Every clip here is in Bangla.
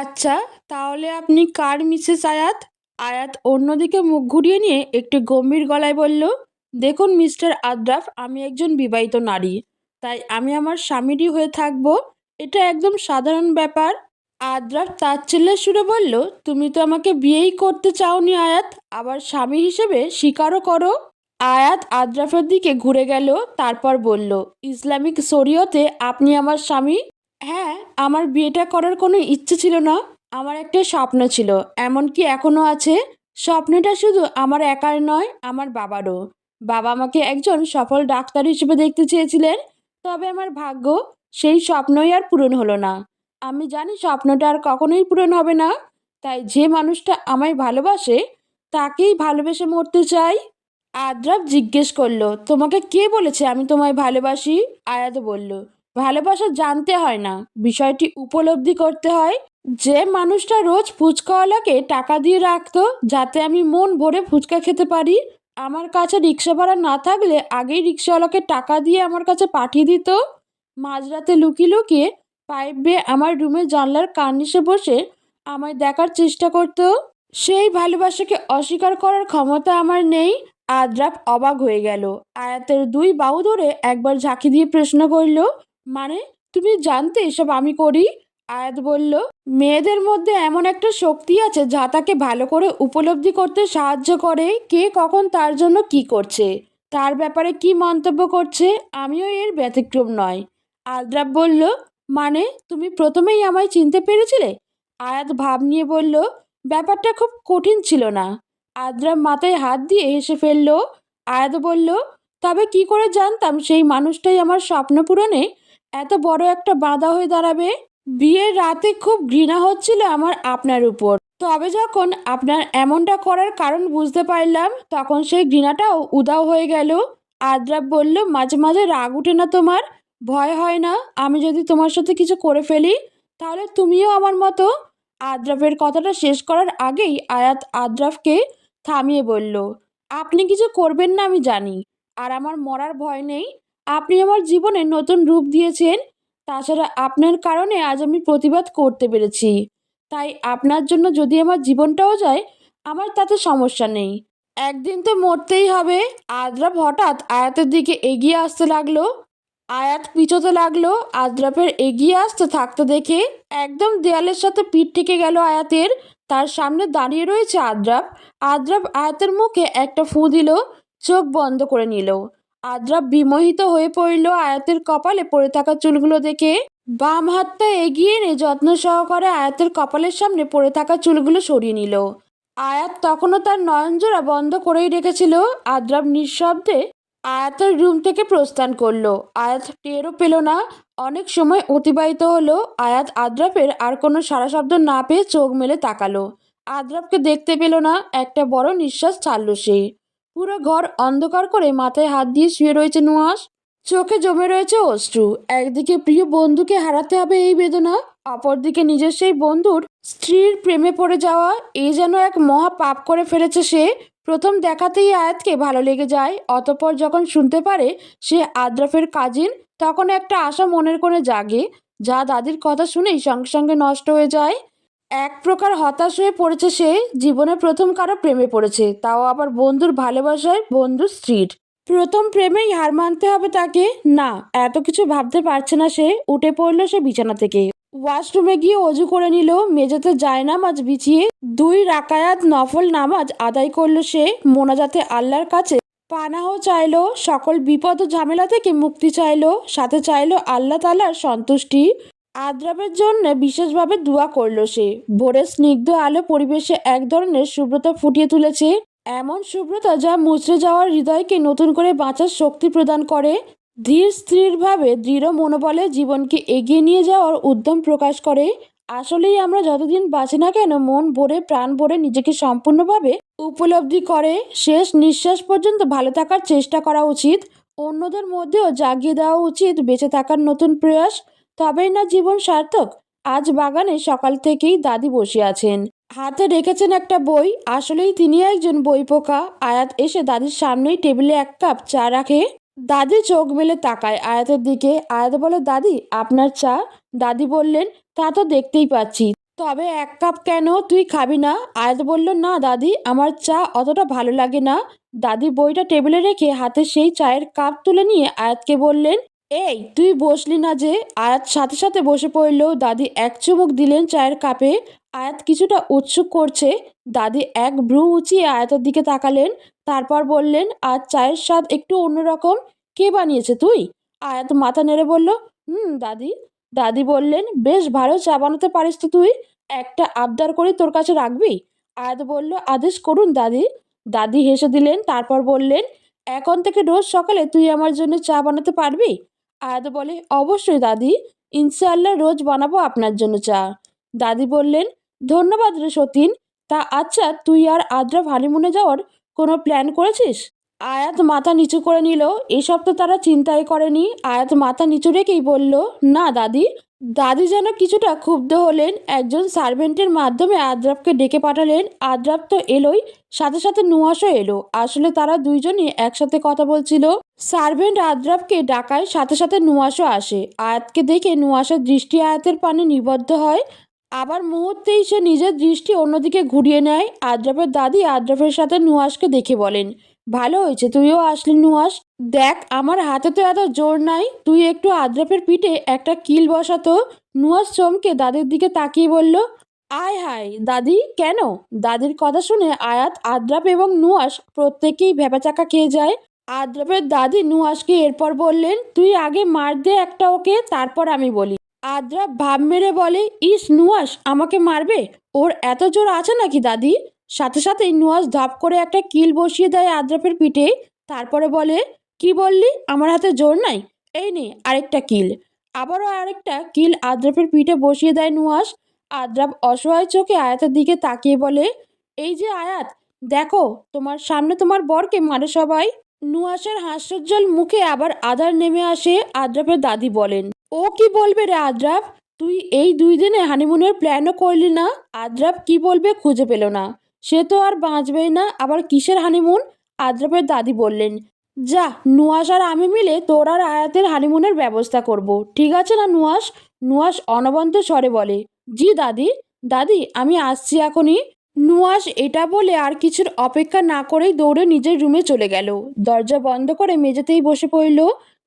আচ্ছা তাহলে আপনি কার মিসেস আয়াত? আয়াত অন্যদিকে মুখ ঘুরিয়ে নিয়ে একটু গম্ভীর গলায় বলল, দেখুন মিস্টার আদ্রাফ, আমি একজন বিবাহিত নারী। তাই আমি আমার স্বামীরই হয়ে থাকব। এটা একদম সাধারণ ব্যাপার। আদ্রাফ তাচ্ছিল্যের সুরে বলল, তুমি তো আমাকে বিয়েই করতে চাওনি আয়াত। আবার স্বামী হিসেবে স্বীকারও করো। আয়াত আদ্রাফের দিকে ঘুরে গেল, তারপর বলল, ইসলামিক শরীয়তে আপনি আমার স্বামী? হ্যাঁ আমার বিয়েটা করার কোনো ইচ্ছে ছিল না। আমার একটা স্বপ্ন ছিল, এমনকি এখনও আছে। স্বপ্নটা শুধু আমার একার নয়, আমার বাবারও। বাবা আমাকে একজন সফল ডাক্তার হিসেবে দেখতে চেয়েছিলেন, তবে আমার ভাগ্য সেই স্বপ্নই আর পূরণ হলো না। আমি জানি স্বপ্নটা আর কখনোই পূরণ হবে না, তাই যে মানুষটা আমায় ভালোবাসে, তাকেই ভালোবেসে মরতে চাই। আদ্রাব জিজ্ঞেস করল, তোমাকে কে বলেছে আমি তোমায় ভালোবাসি? আয়াত বলল ভালোবাসা জানতে হয় না। বিষয়টি উপলব্ধি করতে হয় যে, মানুষটা রোজ ফুচকাওয়ালাকে টাকা দিয়ে রাখতো যাতে আমি মন ভরে ফুচকা খেতে পারি। আমার কাছে রিক্সা ভাড়া না থাকলে আগেই রিক্সাওয়ালাকে টাকা দিয়ে আমার কাছে পাঠিয়ে দিত। মাঝরাতে লুকিয়ে লুকিয়ে পাইপ বেয়ে আমার রুমে জানলার কার্নিশে বসে আমায় দেখার চেষ্টা করতো। সেই ভালোবাসাকে অস্বীকার করার ক্ষমতা আমার নেই। আদ্রাপ অবাক হয়ে গেল। আয়াতের দুই বাহু ধরে একবার ঝাঁকি দিয়ে প্রশ্ন করল মানে তুমি জানতে এসব আমি করি? আয়াত বলল, মেয়েদের মধ্যে এমন একটা শক্তি আছে যা তাকে ভালো করে উপলব্ধি করতে সাহায্য করে। কে কখন তার জন্য কি করছে? তার ব্যাপারে কি মন্তব্য করছে? আমিও এর ব্যতিক্রম নয়। আদ্রাপ বলল মানে তুমি প্রথমেই আমায় চিনতে পেরেছিলে? আয়াত ভাব নিয়ে বলল, ব্যাপারটা খুব কঠিন ছিল না। আদ্রাপ মাথায় হাত দিয়ে হেসে ফেলল। আয়াত বলল, তবে কি করে জানতাম সেই মানুষটাই আমার স্বপ্ন পূরণে এত বড় একটা বাধা হয়ে দাঁড়াবে? বিয়ের রাতে খুব ঘৃণা হচ্ছিল আমার আপনার উপর। তবে যখন আপনার এমনটা করার কারণ বুঝতে পারলাম, তখন সেই ঘৃণাটাও উদাও হয়ে গেল। আদ্রাপ বলল, মাঝে মাঝে রাগ উঠে না তোমার? ভয় হয় না? আমি যদি তোমার সাথে কিছু করে ফেলি, তাহলে তুমিও আমার মতো? আদ্রাফের কথাটা শেষ করার আগেই আয়াত আদ্রাফকে থামিয়ে বলল, আপনি কিছু করবেন না, আমি জানি। আর আমার মরার ভয় নেই। আপনি আমার জীবনে নতুন রূপ দিয়েছেন, তাছাড়া আপনার কারণে আজ আমি প্রতিবাদ করতে পেরেছি। তাই আপনার জন্য যদি আমার জীবনটাও যায়, আমার তাতে সমস্যা নেই। একদিন তো মরতেই হবে। আদ্রাপ হঠাৎ আয়াতের দিকে এগিয়ে আসতে লাগল। আয়াত পিছোতে লাগল। আদ্রাপের এগিয়ে আসতে থাকতে দেখে একদম দেয়ালের সাথে পিঠ ঠেকে গেল আয়াতের। তার সামনে দাঁড়িয়ে রয়েছে আদ্রাপ। আদ্রাপ আয়াতের মুখে একটা ফুঁ দিল, চোখ বন্ধ করে নিল। আদ্রাপ বিমোহিত হয়ে পড়ল আয়াতের কপালে। পড়ে থাকা চুলগুলো দেখে বাম হাতটা এগিয়ে এনে যত্ন সহকারে আয়াতের কপালের সামনে পড়ে থাকা চুলগুলো সরিয়ে নিল। আয়াত তখনও তার নয়নজোড়া বন্ধ করেই রেখেছিল। আদ্রাপ নিঃশব্দে আয়াতের রুম থেকে প্রস্থান করল। আয়াত টেরও পেল না। অনেক সময় অতিবাহিত হলো। আয়াত আদ্রাপের আর কোনো সারা শব্দ না পেয়ে চোখ মেলে তাকালো। আদ্রাপকে দেখতে পেল না। একটা বড় নিঃশ্বাস ছাড়ল সে। পুরো ঘর অন্ধকার করে মাথায় হাত দিয়ে শুয়ে রয়েছে নুয়াস চোখে জমে রয়েছে অশ্রু। একদিকে প্রিয় বন্ধুকে হারাতে হবে এই বেদনা, অপরদিকে নিজের সেই বন্ধুর স্ত্রীর প্রেমে পড়ে যাওয়া এই যেন এক মহা পাপ করে ফেলেছে সে। প্রথম দেখাতেই আয়াতকে ভালো লেগে যায়, অতপর যখন শুনতে পারে সে আদ্রাফের কাজিন, তখন একটা আশা মনের কোণে জাগে, যা দাদির কথা শুনেই সঙ্গে সঙ্গে নষ্ট হয়ে যায়। এক প্রকার হতাশ হয়ে পড়েছে সে জীবনে প্রথম কারও প্রেমে পড়েছে, তাও আবার বন্ধুর ভালোবাসায় বন্ধুর স্ত্রীর। প্রথম প্রেমেই হার মানতে হবে তাকে, না, এত কিছু ভাবতে পারছে না সে, উঠে পড়ল সে বিছানা থেকে। ওয়াশরুমে গিয়ে অজু করে নিল, মেঝেতে জায়নামাজ বিছিয়ে দুই রাকায়াত নফল নামাজ আদায় করল সে, মোনাজাতে আল্লাহর কাছে। পানাহ চাইলো, সকল বিপদ ও ঝামেলা থেকে মুক্তি চাইলো, সাথে চাইলো আল্লাহ তালার সন্তুষ্টি। আদ্রাবের জন্য বিশেষভাবে দোয়া করল সে। ভোরের স্নিগ্ধ আলো পরিবেশে এক ধরনের শুভ্রতা ফুটিয়ে তুলেছে। এমন শুভ্রতা যা মুচড়ে যাওয়ার হৃদয়কে নতুন করে বাঁচার শক্তি প্রদান করে। ধীর স্থিরভাবে দৃঢ় মনোবলে জীবনকে এগিয়ে নিয়ে যাওয়ার উদ্যম প্রকাশ করে। আসলেই আমরা যতদিন বাঁচি না কেন, মন ভরে, প্রাণ ভরে নিজেকে সম্পূর্ণভাবে উপলব্ধি করে। শেষ নিঃশ্বাস পর্যন্ত ভালো থাকার চেষ্টা করা উচিত। অন্যদের মধ্যেও জাগিয়ে দেওয়া উচিত। বেঁচে থাকার নতুন প্রয়াস তবেই না জীবন সার্থক? আজ বাগানে সকাল থেকেই দাদি বসে আছেন। হাতে রেখেছেন একটা বই। আসলেই তিনি একজন বই পোকা। আয়াত এসে দাদির সামনেই টেবিলে এক কাপ চা রাখে। দাদি চোখ মেলে তাকায় আয়াতের দিকে। আয়াত বলে, দাদি, আপনার চা? দাদি বললেন, তা তো দেখতেই পাচ্ছি। তবে এক কাপ কেন তুই খাবি না? আয়াত বলল, না দাদি, আমার চা অতটা ভালো লাগে না। দাদি বইটা টেবিলে রেখে হাতে সেই চায়ের কাপ তুলে নিয়ে আয়াতকে বললেন এই, তুই বসলি না যে? আয়াত সাথে সাথে বসে পড়ল দাদি এক চুমুক দিলেন চায়ের কাপে। আয়াত কিছুটা উৎসুক করছে। দাদি এক ভ্রু উঁচিয়ে আয়াতের দিকে তাকালেন। তারপর বললেন, আজ চায়ের স্বাদ একটু অন্যরকম। কে বানিয়েছে তুই? আয়াত মাথা নেড়ে বলল, হুম, দাদি। দাদি বললেন, বেশ ভালো চা বানাতে পারিস তো তুই? একটা আবদার করে তোর কাছে রাখবি? আয়াত বলল, আদেশ করুন, দাদি। দাদি হেসে দিলেন, তারপর বললেন, এখন থেকে রোজ সকালে তুই আমার জন্য চা বানাতে পারবি? আয়াত বলে, অবশ্যই দাদি ইনশাল্লাহ রোজ বানাবো আপনার জন্য চা। দাদি বললেন, ধন্যবাদ রে সতীন, তা আচ্ছা তুই আর আদ্রা হানিমুনে যাওয়ার কোনো প্ল্যান করেছিস? আয়াত মাথা নিচু করে নিল। এসব তো তারা চিন্তাই করেনি। আয়াত মাথা নিচু রেখেই বলল, না, দাদি। দাদি যেন কিছুটা ক্ষুব্ধ হলেন। একজন সার্ভেন্টের মাধ্যমে আদ্রাবকে ডেকে পাঠালেন। আদ্রাব তো এলোই, সাথে সাথে নুয়াশও এলো। আসলে তারা দুইজনই একসাথে কথা বলছিল। সার্ভেন্ট আদ্রাবকে ডাকায়, সাথে সাথে নুয়াশও আসে। আয়াতকে দেখে নুয়াশার দৃষ্টি আয়াতের পানে নিবদ্ধ হয়। আবার মুহূর্তেই সে নিজের দৃষ্টি অন্যদিকে ঘুরিয়ে নেয়। আদ্রাফের দাদি আদ্রাফের সাথে নুয়াশকে দেখে বলেন ভালো হয়েছে, তুইও আসলি নুয়াস দেখ, আমার হাতে তো এত জোর নাই। তুই একটু আদ্রাফের পিঠে একটা কিল বসাতো নুয়াস চমকে দাদির দিকে তাকিয়ে বলল, আয় হায়, দাদি, কেন? দাদির কথা শুনে আয়াত, আদ্রাপ এবং নুয়াস প্রত্যেকেই ভেবাচাকা খেয়ে যায়। আদ্রাপের দাদি নুয়াসকে এরপর বললেন, তুই আগে মার দে একটা ওকে, তারপর আমি বলি। আদ্রাপ ভাব মেরে বলে, ইস নুয়াস আমাকে মারবে? ওর এত জোর আছে নাকি, দাদি? সাথে সাথেই নুয়াস ধাপ করে একটা কিল বসিয়ে দেয় আদ্রাপের পিঠে। তারপরে বলে, কি বললি? আমার হাতে জোর নাই? এই নে, আরেকটা কিল। আবারও আরেকটা কিল আদ্রাপের পিঠে বসিয়ে দেয় নুয়াস আদ্রাপ অসহায় চোখে আয়াতের দিকে তাকিয়ে বলে, এই যে আয়াত, দেখো, তোমার সামনে তোমার বরকে মারে সবাই। নুয়াসের হাস্যোজ্জ্বল মুখে আবার আধার নেমে আসে আদ্রাপের দাদি বলেন। ও কি বলবে রে আদ্রাপ তুই এই দুই দিনে হানিমুনের প্ল্যানও করলি না? আদ্রাপ কি বলবে খুঁজে পেল না। সে তো আর বাঁচবেই না। আবার কিসের হানিমুন আদ্রপের দাদি বললেন, যা, নুয়াস আর আমি মিলে তোর আর আয়াতের হানিমুনের ব্যবস্থা করব। ঠিক আছে না নুয়াস? নুয়াস অনবন্ত স্বরে বলে, জি দাদি দাদি, আমি আসছি এখনই। নুয়াস এটা বলে আর কিছুর অপেক্ষা না করেই দৌড়ে নিজের রুমে চলে গেল। দরজা বন্ধ করে মেঝেতেই বসে পড়ল।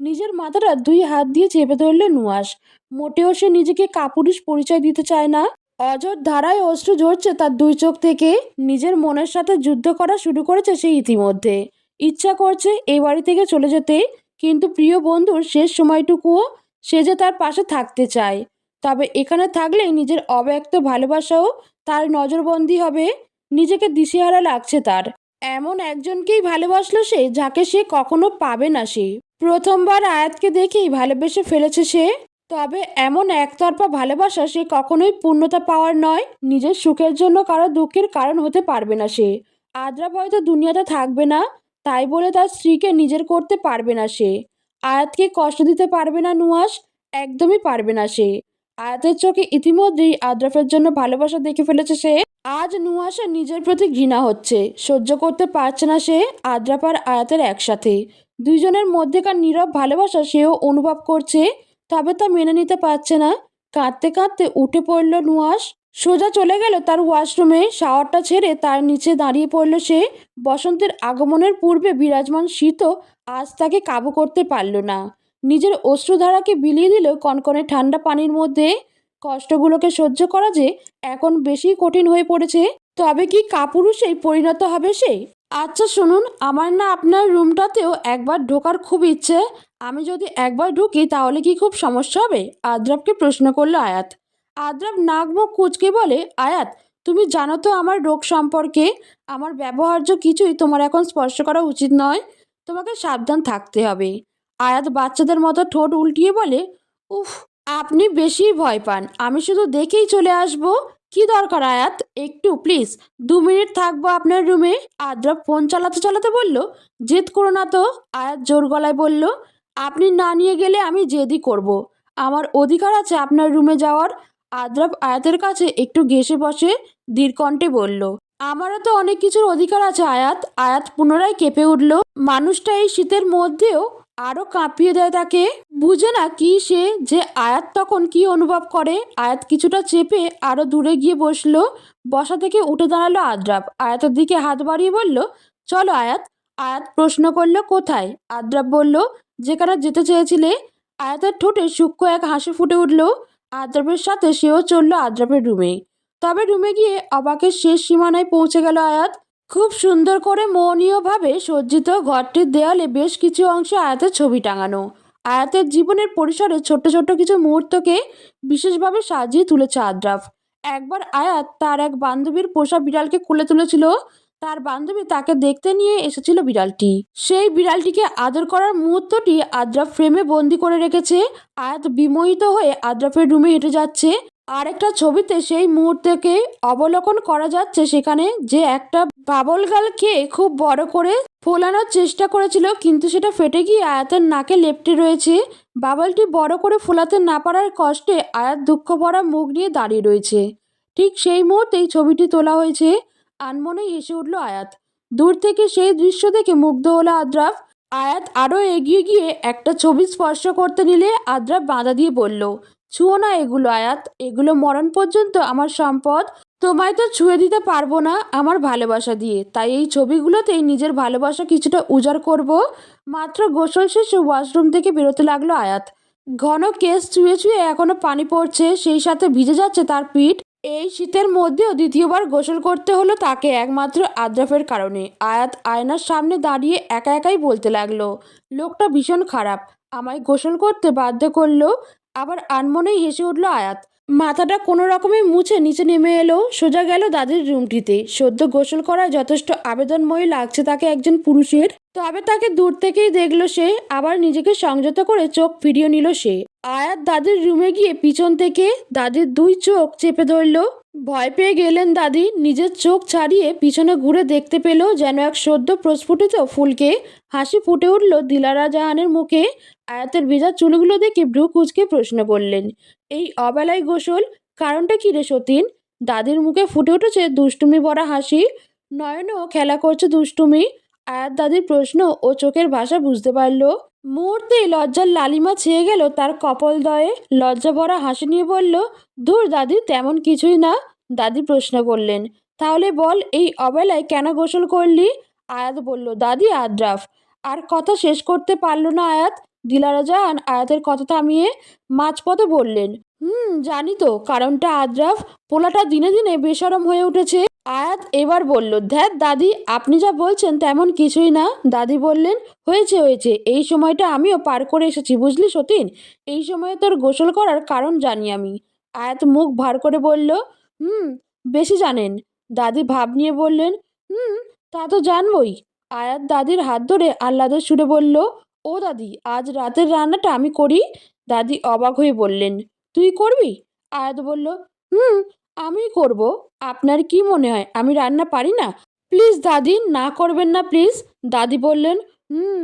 নিজের মাথাটা দুই হাত দিয়ে চেপে ধরল নুয়াস। মোটেও সে নিজেকে কাপুরুষ পরিচয় দিতে চায় না। অজর ধারায় অশ্রু ঝরছে তার দুই চোখ থেকে। নিজের মনের সাথে যুদ্ধ করা শুরু করেছে সে ইতিমধ্যে। ইচ্ছা করছে এই বাড়ি থেকে চলে যেতে, কিন্তু প্রিয় বন্ধুর শেষ সময়টুকুও সে যে তার পাশে থাকতে চায়। তবে এখানে থাকলেই নিজের অব্যক্ত ভালোবাসাও তার নজরবন্দি হবে, নিজেকে দিশেহারা লাগছে তার। এমন একজনকেই ভালোবাসলো সে, যাকে সে কখনো পাবে না সে। প্রথমবার আয়াতকে দেখেই ভালোবেসে ফেলেছে সে। তবে এমন একতরফা ভালোবাসা সে কখনোই পূর্ণতা পাওয়ার নয়। নিজের সুখের জন্য কারও দুঃখের কারণ হতে পারবে না সে। আদ্রাপ হয়তো দুনিয়াতে থাকবে না, তাই বলে তার স্ত্রীকে নিজের করতে পারবে না সে। আয়াতকে কষ্ট দিতে পারবে না নুয়াস, একদমই পারবে না সে। আয়াতের চোখে ইতিমধ্যেই আদ্রাফের জন্য ভালোবাসা দেখে ফেলেছে সে। আজ নুয়াসের নিজের প্রতি ঘৃণা হচ্ছে, সহ্য করতে পারছে না সে আদ্রাপ আর আয়াতের একসাথে। দুইজনের মধ্যেকার নীরব ভালোবাসা সেও অনুভব করছে। তবে তা মেনে নিতে পারছে না। কাঁদতে কাঁদতে উঠে পড়ল নুয়াস। সোজা চলে গেল তার ওয়াশরুমে। শাওয়ারটা ছেড়ে তার নিচে দাঁড়িয়ে পড়ল সে। বসন্তের আগমনের পূর্বে বিরাজমান শীতও আজ তাকে কাবু করতে পারল না। নিজের অশ্রুধারাকে বিলিয়ে দিল কনকনে ঠান্ডা পানির মধ্যে। কষ্টগুলোকে সহ্য করা যে এখন বেশি কঠিন হয়ে পড়েছে। তবে কি কাপুরুষেই পরিণত হবে সে? আচ্ছা শুনুন, আমার না আপনার রুমটাতেও একবার ঢোকার খুব ইচ্ছে। আমি যদি একবার ঢুকি তাহলে কি খুব সমস্যা হবে? আদ্রাবকে প্রশ্ন করল আয়াত। আদ্রাব নাক মুখ কুচকে বলে, আয়াত, তুমি জানো তো আমার রোগ সম্পর্কে? আমার ব্যবহার্য কিছুই তোমার এখন স্পর্শ করা উচিত নয়। তোমাকে সাবধান থাকতে হবে। আয়াত বাচ্চাদের মতো ঠোঁট উল্টিয়ে বলে, উফ, আপনি বেশি ভয় পান। আমি শুধু দেখেই চলে আসব। কি দরকার আয়াত? একটু, প্লিজ। দু মিনিট থাকব আপনার রুমে। আদ্রাব ফোন চালাতে চালাতে বলল, জেদ করো না তো। আয়াত জোর গলায় বলল আপনি না নিয়ে গেলে আমি জেদই করব। আমার অধিকার আছে আপনার রুমে যাওয়ার। আদ্রাব আয়াতের কাছে একটু ঘেসে বসে দীর্ঘণ্ঠে বলল, আমারও তো অনেক কিছুর অধিকার আছে আয়াত। আয়াত পুনরায় কেঁপে উঠল। মানুষটা এই শীতের মধ্যেও আরও কাঁপিয়ে দেয় তাকে। বুঝে না কি সে, যে আয়াত তখন কি অনুভব করে। আয়াত কিছুটা চেপে আরও দূরে গিয়ে বসল। বসা থেকে উঠে দাঁড়াল আদ্রাপ আয়াতের দিকে হাত বাড়িয়ে বলল, চলো আয়াত। আয়াত প্রশ্ন করল, কোথায়? আদ্রাপ বলল যেখানে যেতে চেয়েছিলে, আয়াতের ঠোঁটে সূক্ষ্ম এক হাসি ফুটে উঠল। আদ্রাপের সাথে সেও চলল আদ্রাপের রুমে। তবে রুমে গিয়ে অবাকের শেষ সীমানায় পৌঁছে গেল আয়াত। খুব সুন্দর করে মোহনীয়ভাবে সজ্জিত ঘরটির দেয়ালে বেশ কিছু অংশে আয়াতের ছবি টাঙানো। আয়াতের জীবনের পরিসরে ছোট্ট ছোট্ট কিছু মুহূর্তকে বিশেষভাবে সাজিয়ে তুলেছে আদ্রাফ একবার আয়াত তার এক বান্ধবীর পোষা বিড়ালকে খুলে তুলেছিল। তার বান্ধবী তাকে দেখতে নিয়ে এসেছিল বিড়ালটি। সেই বিড়ালটিকে আদর করার মুহূর্তটি আদ্রাফ ফ্রেমে বন্দি করে রেখেছে। আয়াত বিমোহিত হয়ে আদ্রাফের রুমে হেঁটে যাচ্ছে। আর একটা ছবিতে সেই মুহূর্তকে অবলোকন করা যাচ্ছে সেখানে যে একটা বাবল গাল খেয়ে খুব বড় করে ফোলানোর চেষ্টা করেছিল, কিন্তু সেটা ফেটে গিয়ে আয়াতের নাকে লেপটে রয়েছে। বাবলটি বড় করে ফোলাতে না পারার কষ্টে আয়াত দুঃখ ভরা মুখ নিয়ে দাঁড়িয়ে রয়েছে। ঠিক সেই মুহূর্তেই ছবিটি তোলা হয়েছে। আনমনেই হেসে উঠল আয়াত। দূর থেকে সেই দৃশ্য দেখে মুগ্ধ হলো আদ্রাফ আয়াত আরও এগিয়ে গিয়ে একটা ছবি স্পর্শ করতে নিলে আদ্রাফ বাঁধা দিয়ে বলল, ছুঁয়ো না এগুলো আয়াত, এগুলো মরণ পর্যন্ত আমার সম্পদ। তোমায় তো ছুঁয়ে দিতে পারব না আমার ভালোবাসা দিয়ে। তাই এই ছবিগুলোতেই নিজের ভালোবাসা কিছুটা উজাড় করব। মাত্র গোসল শেষে ওয়াশরুম থেকে বেরোতে লাগল আয়াত। ঘন কেস চুয়ে চুয়ে এখনও পানি পড়ছে, সেই সাথে ভিজে যাচ্ছে তার পিঠ। এই শীতের মধ্যেও দ্বিতীয়বার গোসল করতে হলো তাকে একমাত্র আদ্রাফের কারণে। আয়াত আয়নার সামনে দাঁড়িয়ে একা একাই বলতে লাগল, লোকটা ভীষণ খারাপ, আমায় গোসল করতে বাধ্য করল। আবার আনমনেই হেসে উঠল আয়াত মাথাটা কোনো রকমে মুছে নিচে নেমে এলো। সোজা গেল দাদির রুমটিতে। সদ্য গোসল করায় যথেষ্ট আবেদনময়ী লাগছে তাকে একজন পুরুষের। তবে তাকে দূর থেকেই দেখল সে, আবার নিজেকে সংযত করে চোখ ফিরিয়ে নিল সে। আয়াত দাদির রুমে গিয়ে পিছন থেকে দাদির দুই চোখ চেপে ধরল। ভয় পেয়ে গেলেন দাদি, নিজের চোখ ছাড়িয়ে পিছনে ঘুরে দেখতে পেল যেন এক সদ্য প্রস্ফুটিত ফুলকে। হাসি ফুটে উঠল দিলারা জাহানের মুখে। আয়াতের ভেজা চুলগুলো দেখে ভ্রু কুচকে প্রশ্ন করলেন এই অবেলায় গোসল কারণটা কি রে সতীন? দাদির মুখে ফুটে উঠেছে দুষ্টুমি ভরা হাসি। নয়নও খেলা করছে দুষ্টুমি। আয়াত দাদির প্রশ্ন ও চোখের ভাষা বুঝতে পারল। মুহূর্তে লজ্জার লালিমা ছেয়ে গেল তার কপল দয়ে। লজ্জা ভরা হাসি নিয়ে বলল, ধুর দাদি, তেমন কিছুই না। দাদি প্রশ্ন করলেন, তাহলে বল, এই অবেলায় কেন গোসল করলি? আয়াত বলল, দাদি, আদ্রাফ, আর কথা শেষ করতে পারল না আয়াত। দিলারা জাহান আয়াতের কথা থামিয়ে মাঝপথে বললেন। হুম, জানি তো, কারণটা আদ্রাফ পোলাটা দিনে দিনে বেসরম হয়ে উঠেছে। আয়াত এবার বলল ধ্যাত দাদি, আপনি যা বলছেন তেমন কিছুই না। দাদি বললেন, হয়েছে হয়েছে, এই সময়টা আমিও পার করে এসেছি, বুঝলি সতীন? এই সময়ে তোর গোসল করার কারণ জানি আমি। আয়াত মুখ ভার করে বলল, হুম, বেশি জানেন। দাদি ভাব নিয়ে বললেন, হুম, তা তো জানবই। আয়াত দাদির হাত ধরে আহ্লাদের সুরে বলল ও দাদি, আজ রাতের রান্নাটা আমি করি? দাদি অবাক হয়ে বললেন, তুই করবি? আয়াত বলল, হুম, আমি করব। আপনার কি মনে হয়, আমি রান্না পারি না? প্লিজ দাদি, না করবেন না প্লিজ। দাদি বললেন, হুম,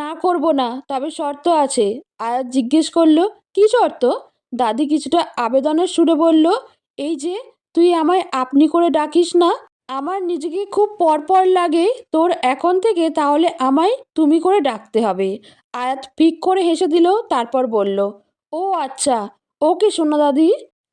না করব না, তবে শর্ত আছে। আয়াত জিজ্ঞেস করল, কি শর্ত? দাদি কিছুটা আবেদনের সুরে বলল, এই যে, তুই আমায় আপনি করে ডাকিস না? আমার নিজেকে খুব পরপর লাগে, তোর এখন থেকে তাহলে আমায় তুমি করে ডাকতে হবে। আয়াত ফিক করে হেসে দিল, তারপর বলল, ও আচ্ছা ওকে শোনো দাদি,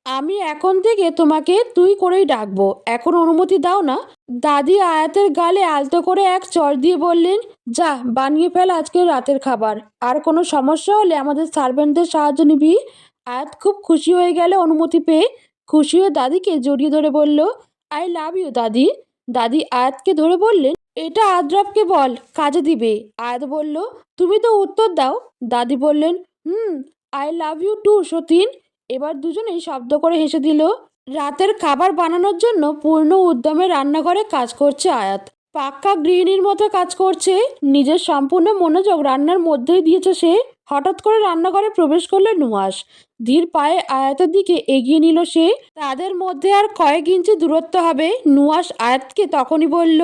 আমি এখন থেকে তোমাকে তুই করেই ডাকবো। এখন অনুমতি দাও না। দাদি আয়াতের গালে আলতো করে এক চর দিয়ে বললেন, যা, বানিয়ে ফেল আজকে রাতের খাবার। আর কোনো সমস্যা হলে আমাদের সার্ভেন্টদের সাহায্য নিবি। আয়াত খুব খুশি হয়ে গেল অনুমতি পেয়ে। খুশি হয়ে দাদিকে জড়িয়ে ধরে বলল আই লাভ ইউ, দাদি। দাদি আয়াতকে ধরে বললেন, এটা আদ্রাফকে বল, কাজে দিবে। আয়াত বলল, তুমি তো উত্তর দাও। দাদি বললেন, hmm, I love you too, সতীন। এবার দুজনেই শব্দ করে হেসে দিল, রাতের খাবার বানানোর জন্য পূর্ণ উদ্যমে রান্নাঘরে কাজ করছে আয়াত। পাক্কা গৃহিণীর মতো কাজ করছে। নিজের সম্পূর্ণ মনোযোগ রান্নার মধ্যেই দিয়েছে সে। হঠাৎ করে রান্নাঘরে প্রবেশ করল নুয়াস ধীর পায়ে আয়াতের দিকে এগিয়ে নিল সে। তাদের মধ্যে আর কয়েক ইঞ্চি দূরত্ব হবে। নুয়াস আয়াতকে তখনই বলল